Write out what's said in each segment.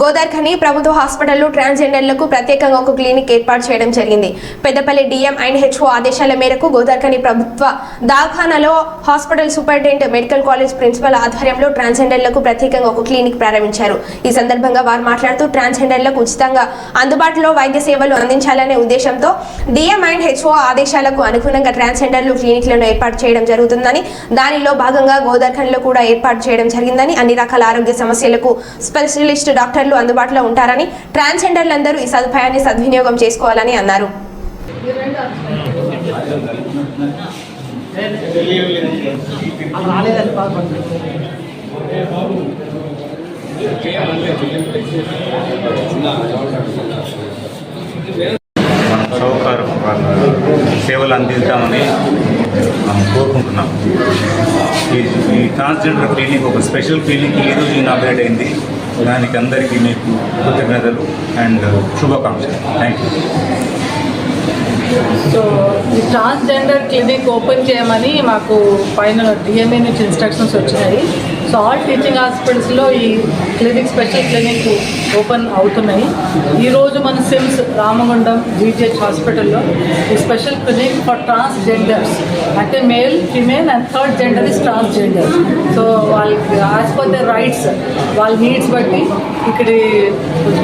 గోదార్ఖని ప్రభుత్వ హాస్పిటల్లో ట్రాన్స్జెండర్లకు ప్రత్యేకంగా ఒక క్లినిక్ ఏర్పాటు చేయడం జరిగింది. పెద్దపల్లి డిఎం అండ్ హెచ్ఓ ఆదేశాల మేరకు గోదార్ఖని ప్రభుత్వ దాఖానాలో hospital superintendent medical college principal ఆధ్వర్యంలో ట్రాన్స్జెండర్లకు ప్రత్యేకంగా ఒక క్లినిక్ ప్రారంభించారు. ఈ సందర్భంగా వారు మాట్లాడుతూ ట్రాన్స్జెండర్లకు ఉచితంగా అందుబాటులో వైద్య సేవలు అందించాలనే ఉద్దేశంతో డిఎం అండ్ హెచ్ఓ ఆదేశాలకు అనుగుణంగా ట్రాన్స్జెండర్లు క్లినిక్లను ఏర్పాటు చేయడం జరుగుతుందని దానిలో భాగంగా గోదార్ఖన్లో కూడా ఏర్పాటు చేయడం జరిగిందని అన్ని రకాల ఆరోగ్య సమస్యలకు స్పెషలిస్ట్ డాక్టర్ డాక్టర్లు అందుబాటులో ఉంటారని ట్రాన్స్జెండర్లందరూ ఈ సదుపాయాన్ని సద్వినియోగం చేసుకోవాలని అన్నారు. సౌకర్యం సేవలు అందిద్దామని కోరుకుంటున్నాం. ఈ ఈ ట్రాన్స్జెండర్ క్లినిక్ ఒక స్పెషల్ క్లినిక్ ఈరోజు ఇనాగ్రేట్ అయింది. దానికి అందరికీ మీకు కృతజ్ఞతలు అండ్ శుభాకాంక్షలు. థ్యాంక్ యూ సో ఈ ట్రాన్స్జెండర్ క్లినిక్ ఓపెన్ చేయమని మాకు పైన డిఎంఏ నుంచి ఇన్స్ట్రక్షన్స్ వచ్చినాయి. సో ఆల్ టీచింగ్ హాస్పిటల్స్లో ఈ క్లినిక్ స్పెషల్ క్లినిక్ ఓపెన్ అవుతున్నాయి. ఈరోజు మన సిమ్స్ రామగుండం జీజీహెచ్ హాస్పిటల్లో ఈ స్పెషల్ క్లినిక్ ఫర్ ట్రాన్స్జెండర్స్ అంటే male female and third gender is transgender so వాళ్ళకి యాజ్ పర్ ద రైట్స్ వాళ్ళ నీడ్స్ బట్టి ఇక్కడ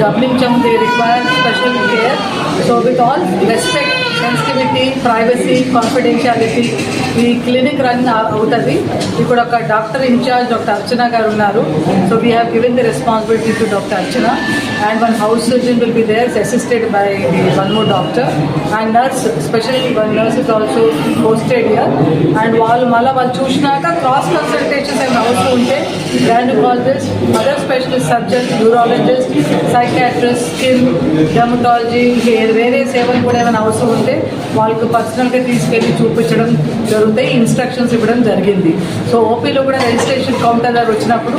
గమనించాము. They require special care so with all respect sensitivity privacy confidentiality ఈ క్లినిక్ రన్ అవుతుంది. ఇక్కడ ఒక డాక్టర్ ఇన్ఛార్జ్ డాక్టర్ అర్చన గారు ఉన్నారు. So we have given the responsibility to doctor Archana. And one house surgeon will be there assisted by one more doctor and nurse special one nurse is also posted here and వాళ్ళు మళ్ళీ వాళ్ళు చూసినాక cross consultations ఏమైనా అవసరం ఉంటే gynaecologist other specialist surgeon neurologist psychiatrist skin dermatology వేరే సేవలు కూడా ఏమైనా అవసరం ఉంటే వాళ్ళకు పర్సనల్గా తీసుకెళ్ళి చూపించడం జరుగుతాయి ఇన్స్ట్రక్షన్స్ ఇవ్వడం జరిగింది. సో ఓపీలో కూడా రిజిస్ట్రేషన్ కౌంటర్ దగ్గర వచ్చినప్పుడు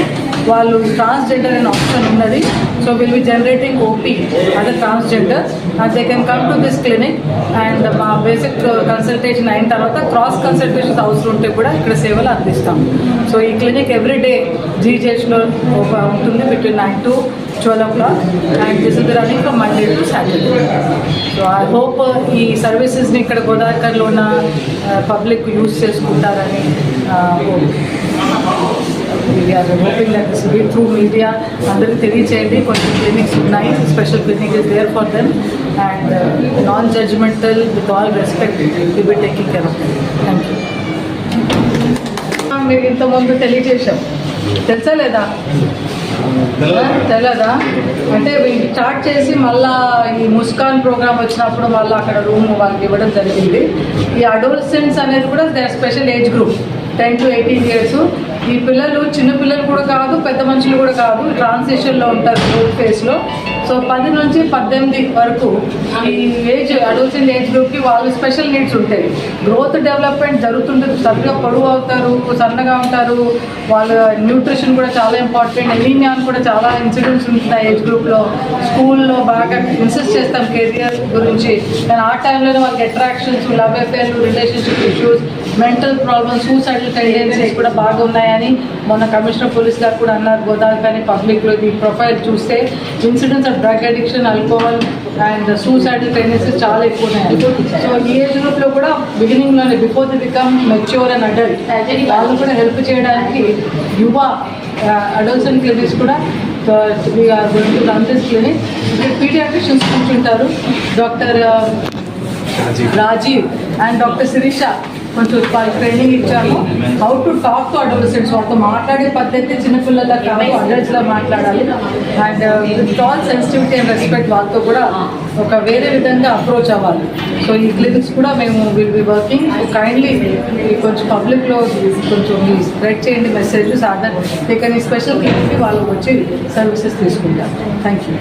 వాళ్ళు ట్రాన్స్జెండర్ అనే ఆప్షన్ ఉన్నది. So will be generating OP అదే transgender and they can come to this clinic and మా బేసిక్ కన్సల్టేషన్ అయిన తర్వాత క్రాస్ కన్సల్టేషన్స్ అవసరం ఉంటే కూడా ఇక్కడ సేవలు అందిస్తాం. సో ఈ క్లినిక్ ఎవ్రీ డే జీజేహెచ్లో ఉంటుంది between nine to twelve o'clock and this is running from Monday to Saturday so I hope ఈ సర్వీసెస్ని ఇక్కడ గోదావరిలో ఉన్న పబ్లిక్ యూస్ చేసుకుంటారని we are hoping that this be through media అందరికీ తెలియచేయండి. కొన్ని క్లినిక్స్ ఉన్నాయి. Special clinic is there for them and non judgemental with all respect to be taking care of thank you మీరు ఇంతకుముందు తెలియజేశాం. తెలుసా లేదా? తెలదా అంటే స్టార్ట్ చేసి మళ్ళా ఈ ముస్కాన్ ప్రోగ్రామ్ వచ్చినప్పుడు మళ్ళీ అక్కడ రూమ్ వాళ్ళకి ఇవ్వడం జరిగింది. ఈ అడోల్సెంట్స్ అనేది కూడా they special age group. Ten to eighteen years. ఈ పిల్లలు చిన్న పిల్లలు కూడా కాదు పెద్ద మనుషులు కూడా కాదు ట్రాన్సిషన్లో ఉంటారు గ్రూప్ ఫేస్లో సో పది నుంచి పద్దెనిమిది వరకు ఈ ఏజ్ అడోల్సెంట్ ఏజ్ గ్రూప్కి వాళ్ళు స్పెషల్ నీడ్స్ ఉంటాయి. గ్రోత్ డెవలప్మెంట్ జరుగుతుంటుంది. సరిగ్గా పొడవు అవుతారు సన్నగా ఉంటారు. వాళ్ళ న్యూట్రిషన్ కూడా చాలా ఇంపార్టెంట్. ఎనీమియా కూడా చాలా ఇన్సిడెంట్స్ ఉంటున్నాయి ఏజ్ గ్రూప్లో. స్కూల్లో బాగా ఇన్సిస్ట్ చేస్తాం కెరియర్ గురించి. కానీ ఆ టైంలోనే వాళ్ళకి attractions love అఫేర్లు relationship issues mental problems suicidal tendencies కూడా బాగా ఉన్నాయని మొన్న కమిషనర్ పోలీస్ గారు కూడా అన్నారు. గోదావరి కానీ పబ్లిక్లో ఈ ప్రొఫైల్ చూస్తే incidents or drug addiction alcohol and suicidal tendencies చాలా ఎక్కువ ఉన్నాయి సో ఈ ఏజ్ గ్రూప్లో కూడా బిగినింగ్లోనే before the become mature and adult వాళ్ళు కూడా హెల్ప్ చేయడానికి యువ అడల్సన్ క్లినిక్స్ కూడా రన్ దిస్ క్లినిక్ ఇక్కడ పీడియాట్రిషియన్స్ కూర్చుంటారు. Doctor Rajeev and doctor Sirisha. కొంచెం వాళ్ళకి ట్రైనింగ్ ఇచ్చాము. How to talk to adolescents వాళ్ళతో మాట్లాడే పద్ధతి చిన్నపిల్లల కాదు అడల్ట్స్లో మాట్లాడాలి. And with all sensitivity and respect వాళ్ళతో కూడా ఒక వేరే విధంగా అప్రోచ్ అవ్వాలి. సో ఈ క్లినిక్స్ కూడా మేము విల్ బి వర్కింగ్ కైండ్లీ కొంచెం పబ్లిక్లో కొంచెం స్ప్రెడ్ చేయండి మెసేజ్ సాధారణ ఇక్కడ స్పెషల్ క్లినిక్కి వాళ్ళకి వచ్చి సర్వీసెస్ తీసుకుంటారు. Thank you